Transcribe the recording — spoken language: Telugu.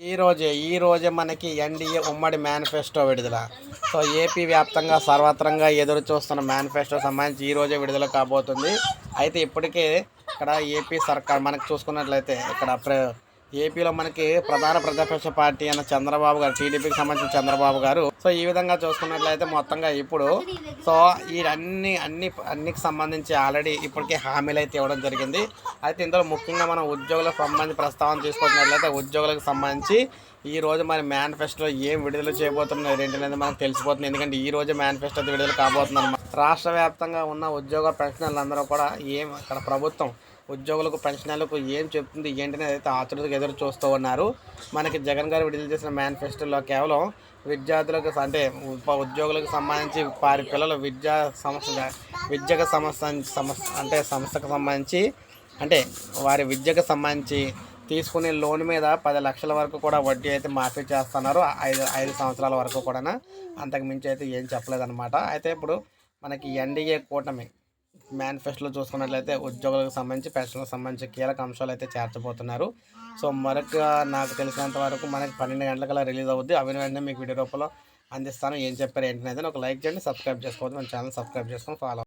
ఈ రోజే ఈ రోజే మనకి ఎన్డీఏ ఉమ్మడి మేనిఫెస్టో విడుదల. సో ఏపీ వ్యాప్తంగా సర్వత్రంగా ఎదురు చూస్తున్న మేనిఫెస్టో సంబంధించి ఈ రోజే విడుదల కాబోతుంది. అయితే ఇప్పటికే ఇక్కడ ఏపీ సర్కార్ మనకి చూసుకున్నట్లయితే ఇక్కడ ప్ర ఏపీలో మనకి ప్రధాన ప్రతిపక్ష పార్టీ అయిన చంద్రబాబు గారు టీడీపీకి సంబంధించిన చంద్రబాబు గారు. సో ఈ విధంగా చూసుకున్నట్లయితే మొత్తంగా ఇప్పుడు సో ఈ అన్ని అన్ని అన్నికి సంబంధించి ఆల్రెడీ ఇప్పటికే హామీలు అయితే ఇవ్వడం జరిగింది. అయితే ఇందులో ముఖ్యంగా మనం ఉద్యోగులకు సంబంధించి ప్రస్తావన తీసుకుంటున్నట్లయితే ఉద్యోగులకు సంబంధించి ఈ రోజు మరి మేనిఫెస్టో ఏం విడుదల చేయబోతున్నారు ఏంటనేది మనకు తెలిసిపోతుంది. ఎందుకంటే ఈ రోజు మేనిఫెస్టో అయితే విడుదల కాబోతుంది రాష్ట్ర వ్యాప్తంగా ఉన్న ఉద్యోగ పెన్షనర్లు అందరూ కూడా ఏం అక్కడ ప్రభుత్వం ఉద్యోగులకు పెన్షనర్లకు ఏం చెప్తుంది ఏంటనేది అయితే ఆతృతకు ఎదురు చూస్తూ ఉన్నారు. మనకి జగన్ గారు విడుదల చేసిన మేనిఫెస్టోలో కేవలం విద్యార్థులకు అంటే ఉప ఉద్యోగులకు సంబంధించి వారి పిల్లల విద్యా సంస్థ విద్యకు సంస్థ సంస్థ అంటే సంస్థకు సంబంధించి అంటే వారి విద్యకు సంబంధించి తీసుకునే లోన్ మీద పది లక్షల వరకు కూడా వడ్డీ అయితే మాఫీ చేస్తున్నారు. ఐదు ఐదు సంవత్సరాల వరకు కూడా అంతకు మించి అయితే ఏం చెప్పలేదన్నమాట. అయితే ఇప్పుడు మనకి ఎన్డీఏ కూటమి మేనిఫెస్టోలో చూసుకున్నట్లయితే ఉద్యోగులకు సంబంధించి పెన్షన్లకు సంబంధించి కీలక అంశాలు అయితే చేర్చబోతున్నారు. సో మరొక నాకు తెలిసినంత వరకు మనకి పన్నెండు గంటలకల్లా రిలీజ్ అవుద్ది. అవి వెంటనే మీకు వీడియో రూపంలో అందిస్తాను. ఏం చెప్పారు ఏంటనేది ఒక లైక్ చేయండి సబ్స్క్రైబ్ చేసుకోవద్దు. మన ఛానల్ సబ్స్క్రైబ్ చేసుకొని ఫాలో